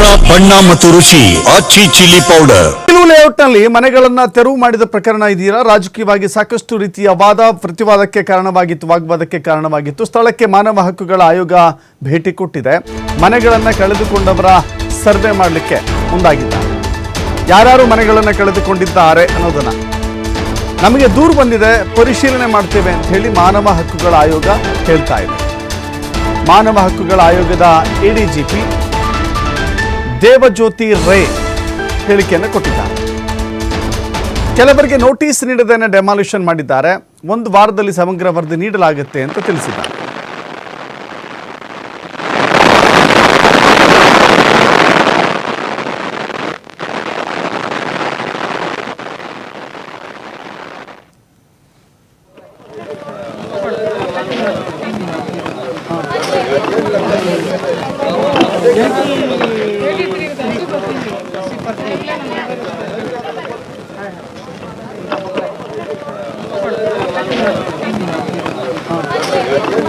ಖಾರ ಬಣ್ಣ ಮತ್ತು ರುಚಿ ಆಚಿ ಚಿಲ್ಲಿ ಪೌಡರ್. ಲೇಔಟ್ನಲ್ಲಿ ಮನೆಗಳನ್ನ ತೆರವು ಮಾಡಿದ ಪ್ರಕರಣ ಇದೀರಾ? ರಾಜಕೀಯವಾಗಿ ಸಾಕಷ್ಟು ರೀತಿಯ ವಾದ, ಪ್ರತಿವಾದಕ್ಕೆ ಕಾರಣವಾಗಿತ್ತು, ವಾಗ್ವಾದಕ್ಕೆ ಕಾರಣವಾಗಿತ್ತು. ಸ್ಥಳಕ್ಕೆ ಮಾನವ ಹಕ್ಕುಗಳ ಆಯೋಗ ಭೇಟಿ ಕೊಟ್ಟಿದೆ. ಮನೆಗಳನ್ನ ಕಳೆದುಕೊಂಡವರ ಸರ್ವೆ ಮಾಡಲಿಕ್ಕೆ ಮುಂದಾಗಿದ್ದಾರೆ. ಯಾರ್ಯಾರು ಮನೆಗಳನ್ನ ಕಳೆದುಕೊಂಡಿದ್ದಾರೆ ಅನ್ನೋದನ್ನ ನಮಗೆ ದೂರು ಬಂದಿದೆ, ಪರಿಶೀಲನೆ ಮಾಡ್ತೇವೆ ಅಂತ ಹೇಳಿ ಮಾನವ ಹಕ್ಕುಗಳ ಆಯೋಗ ಹೇಳ್ತಾ ಇದೆ. ಮಾನವ ಹಕ್ಕುಗಳ ಆಯೋಗದ ಎಡಿಜಿಪಿ ದೇವಜ್ಯೋತಿ ರೇ ಹೇಳಿಕೆಯನ್ನು ಕೊಟ್ಟಿದ್ದಾರೆ ಕೆಲವರಿಗೆ ನೋಟಿಸ್ ನೀಡದೇನೆ ಡೆಮಾಲಿಷನ್ ಮಾಡಿದ್ದಾರೆ ಒಂದು ವಾರದಲ್ಲಿ ಸಮಗ್ರ ವರದಿ ನೀಡಲಾಗುತ್ತೆ ಅಂತ ತಿಳಿಸಿದ್ದಾರೆ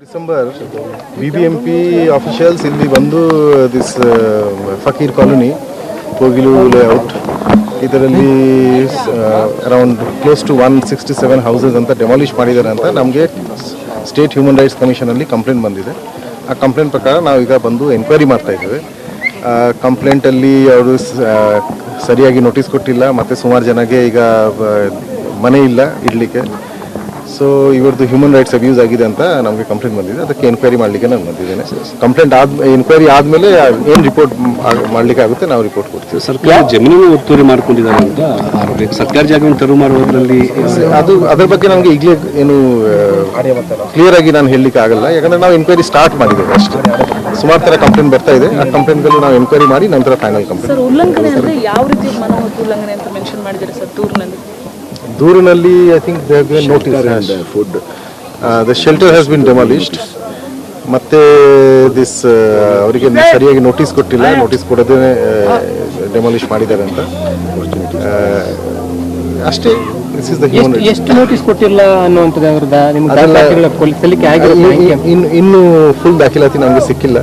December B B M P ಇಲ್ಲಿ ಬಂದು this Fakir colony Kogilu layout ಇದರಲ್ಲಿ around close to one sixty seven houses ಅಂತ ಡೆಮಾಲಿಷ್ ಮಾಡಿದ್ದಾರೆ ಅಂತ ನಮಗೆ ಸ್ಟೇಟ್ ಹ್ಯೂಮನ್ ರೈಟ್ಸ್ ಕಮಿಷನಲ್ಲಿ ಕಂಪ್ಲೇಂಟ್ ಬಂದಿದೆ. ಆ ಕಂಪ್ಲೇಂಟ್ ಪ್ರಕಾರ ನಾವು ಈಗ ಬಂದು ಎನ್ಕ್ವೈರಿ ಮಾಡ್ತಾ ಇದ್ದೇವೆ. ಕಂಪ್ಲೇಂಟಲ್ಲಿ ಅವರು ಸರಿಯಾಗಿ ನೋಟಿಸ್ ಕೊಟ್ಟಿಲ್ಲ, ಮತ್ತು ಸುಮಾರು ಜನಗೆ ಈಗ ಮನೆ ಇಲ್ಲ, ಇಡಲಿಕ್ಕೆ. ಸೊ ಇವರದ್ದು ಹ್ಯೂಮನ್ ರೈಟ್ಸ್ ಅಬ್ಯೂಸ್ ಆಗಿದೆ ಅಂತ ನಮಗೆ ಕಂಪ್ಲೇಂಟ್ ಬಂದಿದೆ. ಅದಕ್ಕೆ ಎನ್ಕ್ವೈರಿ ಮಾಡಲಿಕ್ಕೆ ನಾನು ಬಂದಿದ್ದೇನೆ. ಕಂಪ್ಲೇಂಟ್ ಆದ ಎನ್ಕ್ವೈರಿ ಆದಮೇಲೆ ಏನು ರಿಪೋರ್ಟ್ ಮಾಡಲಿಕ್ಕೆ ಆಗುತ್ತೆ ನಾವು ರಿಪೋರ್ಟ್ ಕೊಡ್ತೀವಿ. ಸರ್ಕಾರ ಜಮೀನು ಒತ್ತುವರಿ ಮಾಡ್ಕೊಂಡಿದ್ದಾರೆ ಅಂತ ಸರ್ಕಾರಿ ಜಾಗವನ್ನು ತೆರವು ಮಾಡುವುದರಲ್ಲಿ ಅದು ಅದ್ರ ಬಗ್ಗೆ ನಮಗೆ ಈಗಲೇ ಏನು ಕ್ಲಿಯರ್ ಆಗಿ ನಾನು ಹೇಳಲಿಕ್ಕೆ ಆಗಲ್ಲ. ಯಾಕಂದ್ರೆ ನಾವು ಎನ್ಕ್ವೈರಿ ಸ್ಟಾರ್ಟ್ ಮಾಡಿದ್ದೇವೆ ಅಷ್ಟೇ. ಸುಮಾರು ಥರ ಕಂಪ್ಲೇಂಟ್ ಬರ್ತಾ ಇದೆ. ಆ ಕಂಪ್ಲೇಂಟ್ಗಳು ನಾವು ಎನ್ಕ್ವೈರಿ ಮಾಡಿ ನಂತರ ಫೈನಲ್ ಕಂಪ್ಲೇಂಟ್ ಸರ್ ಉಲ್ಲಂಘನೆ ಅಂದರೆ ಯಾವ ರೀತಿ ಮನೋ ಉಲ್ಲಂಘನೆ ಅಂತ ಮೆನ್ಷನ್ ಮಾಡಿದ್ದಾರೆ ಸರ್ ದೂರಿನಲ್ಲಿ ದೂರಿನಲ್ಲಿ I think notice food the shelter has been demolished ಮತ್ತೆ ದಿಸ್ ಅವರಿಗೆ ಸರಿಯಾಗಿ ನೋಟಿಸ್ ಕೊಟ್ಟಿಲ್ಲ. ನೋಟಿಸ್ ಕೊಡೋದೇ ಡೆಮಾಲಿಷ್ ಮಾಡಿದ್ದಾರೆ ಅಂತ. ಅಷ್ಟೇ ದಿಸ್ ಇಸ್ ದ ಎಷ್ಟು ನೋಟಿಸ್ ಕೊಟ್ಟಿಲ್ಲ ಅನ್ನುವಂಥದ್ದು ಅವ್ರದ ನಿಮ್ಗೆ? ಇನ್ನು ಇನ್ನು ಫುಲ್ ದಾಖಲಾತಿ ನಮಗೆ ಸಿಕ್ಕಿಲ್ಲ.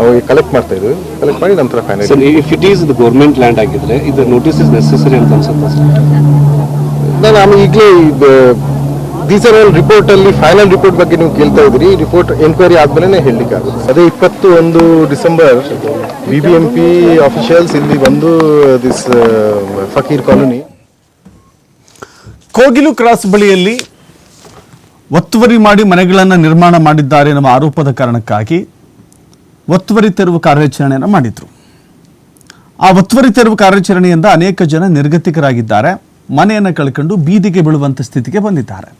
ಅವಾಗ ಕಲೆಕ್ಟ್ ಮಾಡ್ತಾ ಇದ್ರು ಕಲೆಕ್ಟ್ ಮಾಡಿ ನಂತರ final sir if it is the government land ಆಗಿದ್ರೆ ಇದು ನೋಟಿಸ್ ಇಸ್ ನೆಸೆಸರಿ ಅಂತ ಅನ್ಸುತ್ತೆ ಸರ್ ನಾನು ಆಮೇಲೆ ಈಗಲೇ ದೀಸ್ ಆರ್ ರಿಪೋರ್ಟ್ ಅಲ್ಲಿ ಫೈನಲ್ ರಿಪೋರ್ಟ್ ಬಗ್ಗೆ ನೀವು ಕೇಳ್ತಾ ಇದ್ರಿ ರಿಪೋರ್ಟ್ ಎನ್ಕ್ವೈರಿ ಆದ್ಮೇಲೆ ಹೇಳಲಿಕ್ಕೆ ಆಗುತ್ತೆ. ಅದೇ ಇಪ್ಪತ್ತು ಒಂದು December B B M P officials ಇಲ್ಲಿ ಬಂದು this Fakir colony. Kogilu cross ಬಳಿಯಲ್ಲಿ ಒತ್ತುವರಿ ಮಾಡಿ ಮನೆಗಳನ್ನು ನಿರ್ಮಾಣ ಮಾಡಿದ್ದಾರೆ ಎನ್ನುವ ಆರೋಪದ ಕಾರಣಕ್ಕಾಗಿ ಒತ್ತುವರಿ ತೆರವು ಕಾರ್ಯಾಚರಣೆಯನ್ನು ಮಾಡಿದ್ರು. ಆ ಒತ್ತುವರಿ ತೆರವು ಕಾರ್ಯಾಚರಣೆಯಿಂದ ಅನೇಕ ಜನ ನಿರ್ಗತಿಕರಾಗಿದ್ದಾರೆ. ಮನೆಯನ್ನು ಕಳ್ಕೊಂಡು ಬೀದಿಗೆ ಬೀಳುವಂಥ ಸ್ಥಿತಿಗೆ ಬಂದಿದ್ದಾರೆ.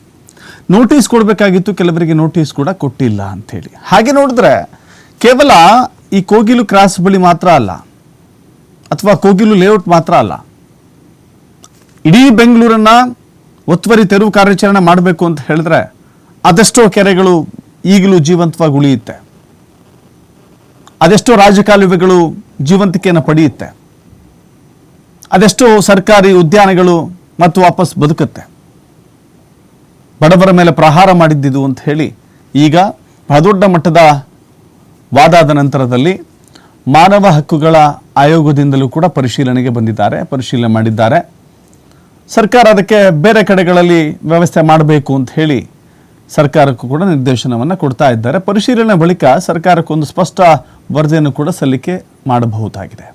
ನೋಟಿಸ್ ಕೊಡಬೇಕಾಗಿತ್ತು, ಕೆಲವರಿಗೆ ನೋಟಿಸ್ ಕೂಡ ಕೊಟ್ಟಿಲ್ಲ ಅಂಥೇಳಿ. ಹಾಗೆ ನೋಡಿದ್ರೆ ಕೇವಲ ಈ ಕೋಗಿಲು ಕ್ರಾಸ್ ಬಳಿ ಮಾತ್ರ ಅಲ್ಲ, ಅಥವಾ ಕೋಗಿಲು ಲೇಔಟ್ ಮಾತ್ರ ಅಲ್ಲ. ಇಡೀ ಬೆಂಗಳೂರನ್ನ ಒತ್ತುವರಿ ತೆರವು ಕಾರ್ಯಾಚರಣೆ ಮಾಡಬೇಕು ಅಂತ ಹೇಳಿದ್ರೆ ಅದೆಷ್ಟೋ ಕೆರೆಗಳು ಈಗಲೂ ಜೀವಂತವಾಗಿ ಉಳಿಯುತ್ತೆ. ಅದೆಷ್ಟೋ ರಾಜಕಾಲುವೆಗಳು ಜೀವಂತಿಕೆಯನ್ನು ಪಡೆಯುತ್ತೆ. ಅದೆಷ್ಟೋ ಸರ್ಕಾರಿ ಉದ್ಯಾನಗಳು ಮತ್ತು ವಾಪಸ್ ಬದುಕುತ್ತೆ. ಬಡವರ ಮೇಲೆ ಪ್ರಹಾರ ಮಾಡಿದ್ದಿದು ಅಂತ ಹೇಳಿ ಈಗ ಬಹಳ ದೊಡ್ಡ ಮಟ್ಟದ ವಾದಾದ ನಂತರದಲ್ಲಿ ಮಾನವ ಹಕ್ಕುಗಳ ಆಯೋಗದಿಂದಲೂ ಕೂಡ ಪರಿಶೀಲನೆಗೆ ಬಂದಿದ್ದಾರೆ, ಪರಿಶೀಲನೆ ಮಾಡಿದ್ದಾರೆ. ಸರ್ಕಾರ ಅದಕ್ಕೆ ಬೇರೆ ಕಡೆಗಳಲ್ಲಿ ವ್ಯವಸ್ಥೆ ಮಾಡಬೇಕು ಅಂತ ಹೇಳಿ ಸರ್ಕಾರಕ್ಕೂ ಕೂಡ ನಿರ್ದೇಶನವನ್ನು ಕೊಡ್ತಾ ಇದ್ದಾರೆ. ಪರಿಶೀಲನೆ ಬಳಿಕ ಸರ್ಕಾರಕ್ಕೊಂದು ಸ್ಪಷ್ಟ ವರದಿಯನ್ನು ಕೂಡ ಸಲ್ಲಿಕೆ ಮಾಡಬಹುದಾಗಿದೆ.